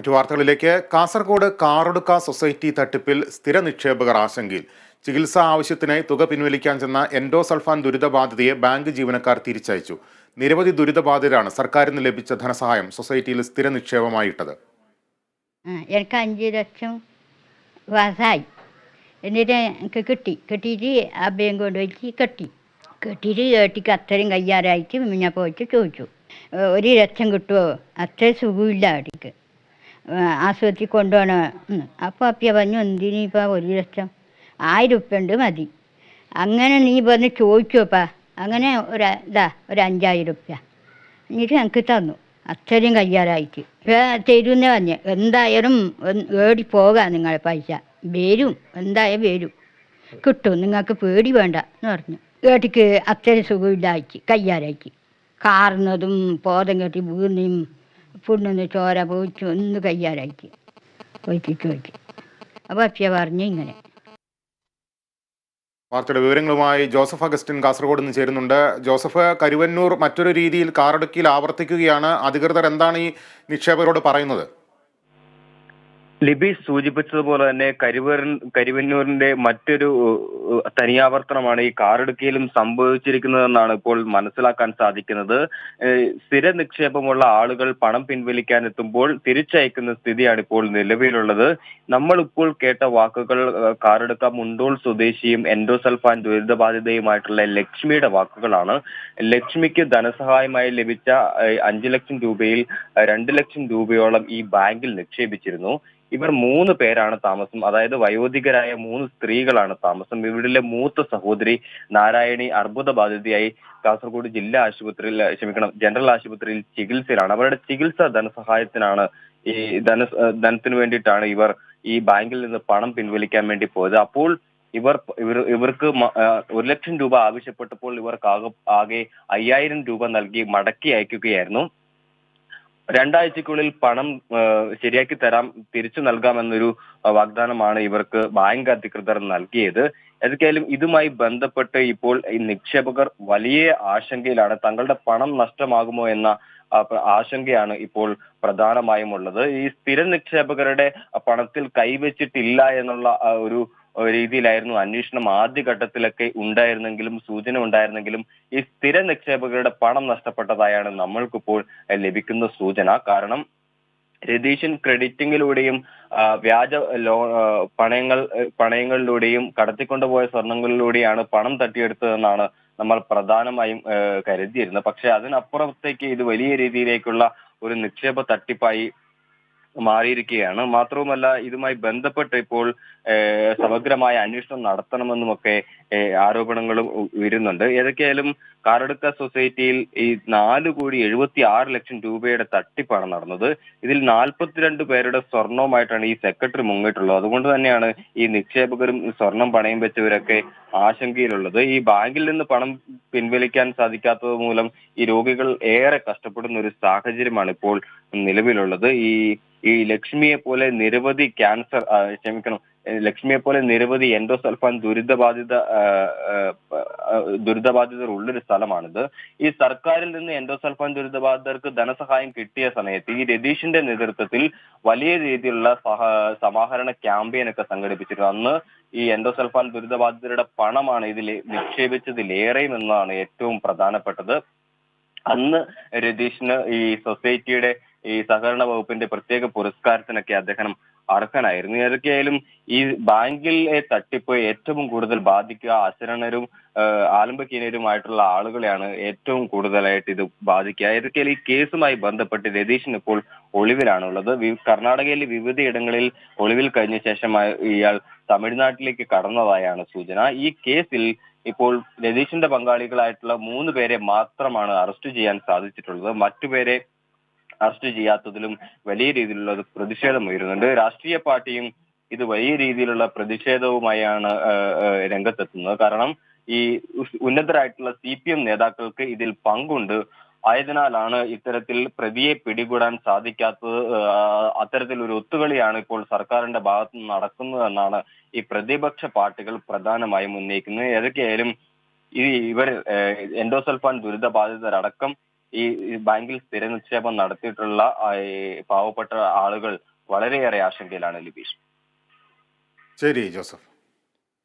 മറ്റു വാർത്തകളിലേക്ക്. കാസർഗോഡ് കാറൊടുക്ക സൊസൈറ്റി തട്ടിപ്പിൽ സ്ഥിര നിക്ഷേപകർ ആശങ്കയിൽ. ചികിത്സാ ആവശ്യത്തിനായി തുക പിൻവലിക്കാൻ ചെന്ന എൻഡോസൾഫാൻ ദുരിതബാധിതയെ ബാങ്ക് ജീവനക്കാർ തിരിച്ചയച്ചു. നിരവധി ദുരിതബാധിതരാണ് സർക്കാരിന് ലഭിച്ച ധനസഹായം സൊസൈറ്റിയിൽ സ്ഥിര നിക്ഷേപമായിട്ടത് ആ, എനിക്ക് അഞ്ച് ലക്ഷം വാസായി എന്നിട്ട് എനിക്ക് കിട്ടി. കിട്ടിയിട്ട് അഭയം കൊണ്ടുപോയിട്ട് കെട്ടി. കെട്ടിയിട്ട് ഏട്ടിക്ക് അത്രയും കയ്യാറായിട്ട് ഞാൻ പോയിട്ട് ചോദിച്ചു. ഒരു ലക്ഷം കിട്ടുമോ അത്രയും സുഖമില്ല ഏട്ടിക്ക്. ആശുപത്രി കൊണ്ടുപോകണം. അപ്പോൾ അപ്പിയ പറഞ്ഞു എന്തിനിപ്പോൾ ഒരു ലക്ഷം? ആയിരം ഉപ്പ ഉണ്ട് മതി. അങ്ങനെ നീ വന്ന് ചോദിച്ചോപ്പാ. അങ്ങനെ ഒരു ഇതാ ഒരു അഞ്ചായിരം ഉപ്പ എന്നിട്ട് ഞങ്ങൾക്ക് തന്നു. അത്രയും കയ്യാറായിട്ട്. ഇപ്പം തരുമെന്ന് പറഞ്ഞു എന്തായാലും ഏടി പോകാം നിങ്ങളെ പൈസ. വരും എന്തായാലും വരും. കിട്ടും നിങ്ങൾക്ക് പേടി വേണ്ട എന്ന് പറഞ്ഞു. ഏട്ടിക്ക് അത്രയും സുഖമില്ലായിട്ട് കയ്യാറായിട്ട്. കാറുന്നതും പോതം കെട്ടി വീണും പുണ്ണിന്ന് ചോര പോയിച്ചു ഒന്ന് കയ്യാറായിട്ട് പോയിട്ട് ചോദിച്ചു അപ്പോൾ അപ്പ്യ പറഞ്ഞു ഇങ്ങനെ. വാർത്തയുടെ വിവരങ്ങളുമായി ജോസഫ് അഗസ്റ്റിൻ കാസർഗോഡ് നിന്ന് ചേരുന്നുണ്ട്. ജോസഫ് കരുവന്നൂർ മറ്റൊരു രീതിയിൽ കാറടുക്കിയിൽ ആവർത്തിക്കുകയാണ്. അധികൃതർ എന്താണ് ഈ നിക്ഷേപകരോട് പറയുന്നത്? ലിബി സൂചിപ്പിച്ചതുപോലെ തന്നെ കരിവരൻ കരിവന്നൂരിന്റെ മറ്റൊരു തനിയാവർത്തനമാണ് ഈ കാറിടുക്കിയിലും സംഭവിച്ചിരിക്കുന്നതെന്നാണ് ഇപ്പോൾ മനസ്സിലാക്കാൻ സാധിക്കുന്നത്. സ്ഥിര നിക്ഷേപമുള്ള ആളുകൾ പണം പിൻവലിക്കാൻ എത്തുമ്പോൾ തിരിച്ചയക്കുന്ന സ്ഥിതിയാണ് ഇപ്പോൾ നിലവിലുള്ളത്. നമ്മൾ ഇപ്പോൾ കേട്ട വാക്കുകൾ കാറെടുക്ക മുണ്ടോൾ സ്വദേശിയും എൻഡോസൽഫാൻ ദുരിതബാധിതയുമായിട്ടുള്ള ലക്ഷ്മിയുടെ വാക്കുകളാണ്. ലക്ഷ്മിക്ക് ധനസഹായമായി ലഭിച്ച അഞ്ചു ലക്ഷം രൂപയിൽ രണ്ട് ലക്ഷം രൂപയോളം ഈ ബാങ്കിൽ നിക്ഷേപിച്ചിരുന്നു. ഇവർ മൂന്ന് പേരാണ് താമസം അതായത് വയോധികരായ മൂന്ന് സ്ത്രീകളാണ് താമസം. ഇവിടിലെ മൂത്ത സഹോദരി നാരായണി അർബുദ ബാധിതയായി കാസർഗോഡ് ജില്ലാ ആശുപത്രിയിൽ ക്ഷമിക്കണം ജനറൽ ആശുപത്രിയിൽ ചികിത്സയിലാണ്. അവരുടെ ചികിത്സാ ധനസഹായത്തിനാണ് ഈ ധന ധനത്തിന് വേണ്ടിയിട്ടാണ് ഇവർ ഈ ബാങ്കിൽ നിന്ന് പണം പിൻവലിക്കാൻ വേണ്ടി പോയത്. അപ്പോൾ ഇവർ ഇവർ ഇവർക്ക് ഒരു ലക്ഷം രൂപ ആവശ്യപ്പെട്ടപ്പോൾ ഇവർക്ക് ആകെ ആകെ അയ്യായിരം രൂപ നൽകി മടക്കി അയക്കുകയായിരുന്നു. രണ്ടാഴ്ചക്കുള്ളിൽ പണം ശരിയാക്കി തരാം തിരിച്ചു നൽകാമെന്നൊരു വാഗ്ദാനമാണ് ഇവർക്ക് ബാങ്ക് അധികൃതർ നൽകിയത്. ഏതൊക്കെയായാലും ഇതുമായി ബന്ധപ്പെട്ട് ഇപ്പോൾ ഈ നിക്ഷേപകർ വലിയ ആശങ്കയിലാണ്. തങ്ങളുടെ പണം നഷ്ടമാകുമോ എന്ന ആശങ്കയാണ് ഇപ്പോൾ പ്രധാനമായും ഉള്ളത്. ഈ സ്ഥിര നിക്ഷേപകരുടെ പണത്തിൽ കൈവച്ചിട്ടില്ല എന്നുള്ള ഒരു രീതിയിലായിരുന്നു. അന്വേഷണം ആദ്യഘട്ടത്തിലൊക്കെ ഉണ്ടായിരുന്നെങ്കിലും സൂചന ഉണ്ടായിരുന്നെങ്കിലും ഈ സ്ഥിര നിക്ഷേപകരുടെ പണം നഷ്ടപ്പെട്ടതായാണ് നമ്മൾക്കിപ്പോൾ ലഭിക്കുന്ന സൂചന. കാരണം രതീഷൻ ക്രെഡിറ്റിംഗിലൂടെയും വ്യാജ ലോ പണയങ്ങൾ പണയങ്ങളിലൂടെയും കടത്തിക്കൊണ്ടുപോയ സ്വർണങ്ങളിലൂടെയാണ് പണം തട്ടിയെടുത്തതെന്നാണ് നമ്മൾ പ്രധാനമായും കരുതിയിരുന്നത്. പക്ഷെ അതിനപ്പുറത്തേക്ക് ഇത് വലിയ രീതിയിലേക്കുള്ള ഒരു നിക്ഷേപ തട്ടിപ്പായി മാറിയിരിക്കുകയാണ്. മാത്രവുമല്ല ഇതുമായി ബന്ധപ്പെട്ട് ഇപ്പോൾ സമഗ്രമായ അന്വേഷണം നടത്തണമെന്നുമൊക്കെ ആരോപണങ്ങളും ഉയരുന്നുണ്ട്. ഏതൊക്കെയായാലും കാറടുക്ക സൊസൈറ്റിയിൽ ഈ നാല് കോടി എഴുപത്തി ആറ് ലക്ഷം രൂപയുടെ തട്ടിപ്പാണ് നടന്നത്. ഇതിൽ നാൽപ്പത്തിരണ്ട് പേരുടെ സ്വർണവുമായിട്ടാണ് ഈ സെക്രട്ടറി മുങ്ങിയിട്ടുള്ളത്. അതുകൊണ്ട് തന്നെയാണ് ഈ നിക്ഷേപകരും സ്വർണം പണയം വെച്ചവരൊക്കെ ആശങ്കയിലുള്ളത്. ഈ ബാങ്കിൽ നിന്ന് പണം പിൻവലിക്കാൻ സാധിക്കാത്തത് മൂലം ഈ രോഗികൾ ഏറെ കഷ്ടപ്പെടുന്ന ഒരു സാഹചര്യമാണ് ഇപ്പോൾ നിലവിലുള്ളത്. ഈ ഈ ലക്ഷ്മിയെ പോലെ നിരവധി ക്യാൻസർ ക്ഷമിക്കണം ലക്ഷ്മിയെ പോലെ നിരവധി എൻഡോസൾഫാൻ ദുരിതബാധിത ദുരിതബാധിതർ ഉള്ളൊരു സ്ഥലമാണിത്. ഈ സർക്കാരിൽ നിന്ന് എൻഡോസൾഫാൻ ദുരിതബാധിതർക്ക് ധനസഹായം കിട്ടിയ സമയത്ത് ഈ രതീഷിന്റെ നേതൃത്വത്തിൽ വലിയ രീതിയിലുള്ള സഹ സമാഹരണ ക്യാമ്പയിൻ ഒക്കെ സംഘടിപ്പിച്ചിരുന്നു. അന്ന് ഈ എൻഡോസൾഫാൻ ദുരിതബാധിതരുടെ പണമാണ് ഇതിൽ നിക്ഷേപിച്ചതിലേറെയും എന്നതാണ് ഏറ്റവും പ്രധാനപ്പെട്ടത്. അന്ന് രതീഷിന് ഈ സൊസൈറ്റിയുടെ ഈ സഹകരണ വകുപ്പിന്റെ പ്രത്യേക പുരസ്കാരത്തിനൊക്കെ അദ്ദേഹം അർഹനായിരുന്നു. ഏതൊക്കെയായാലും ഈ ബാങ്കിലെ തട്ടിപ്പ് ഏറ്റവും കൂടുതൽ ബാധിക്കുക അശരണരും ആലംബക്കീനരുമായിട്ടുള്ള ആളുകളെയാണ് ഏറ്റവും കൂടുതലായിട്ട് ഇത് ബാധിക്കുക. ഏതൊക്കെയാലും ഈ കേസുമായി ബന്ധപ്പെട്ട് രതീഷിന് ഇപ്പോൾ ഒളിവിലാണുള്ളത്. കർണാടകയിലെ വിവിധയിടങ്ങളിൽ ഒളിവിൽ കഴിഞ്ഞ ശേഷം ഇയാൾ തമിഴ്നാട്ടിലേക്ക് കടന്നതായാണ് സൂചന. ഈ കേസിൽ ഇപ്പോൾ രതീഷിന്റെ പങ്കാളികളായിട്ടുള്ള മൂന്ന് പേരെ മാത്രമാണ് അറസ്റ്റ് ചെയ്യാൻ സാധിച്ചിട്ടുള്ളത്. മറ്റുപേരെ അറസ്റ്റ് ചെയ്യാത്തതിലും വലിയ രീതിയിലുള്ള പ്രതിഷേധം ഉയരുന്നുണ്ട്. രാഷ്ട്രീയ പാർട്ടിയും ഇത് വലിയ രീതിയിലുള്ള പ്രതിഷേധവുമായാണ് രംഗത്തെത്തുന്നത്. കാരണം ഈ ഉന്നതരായിട്ടുള്ള സി പി എം നേതാക്കൾക്ക് ഇതിൽ പങ്കുണ്ട്. ആയതിനാലാണ് ഇത്തരത്തിൽ പ്രതിയെ പിടികൂടാൻ സാധിക്കാത്തത്. അത്തരത്തിൽ ഒരു ഒത്തുകളിയാണ് ഇപ്പോൾ സർക്കാരിന്റെ ഭാഗത്തു നിന്ന് നടക്കുന്നതെന്നാണ് ഈ പ്രതിപക്ഷ പാർട്ടികൾ പ്രധാനമായും ഉന്നയിക്കുന്നത്. ഏതൊക്കെയായാലും ഈ ഇവർ എൻഡോസൾഫാൻ ദുരിതബാധിതരടക്കം ഈ ബാങ്കിൽ സ്ഥിര നിക്ഷേപം നടത്തിയിട്ടുള്ള പാവപ്പെട്ട ആളുകൾ വളരെയേറെ ആശങ്കയിലാണ് ലിബീഷ്. ശരി ജോസഫ്.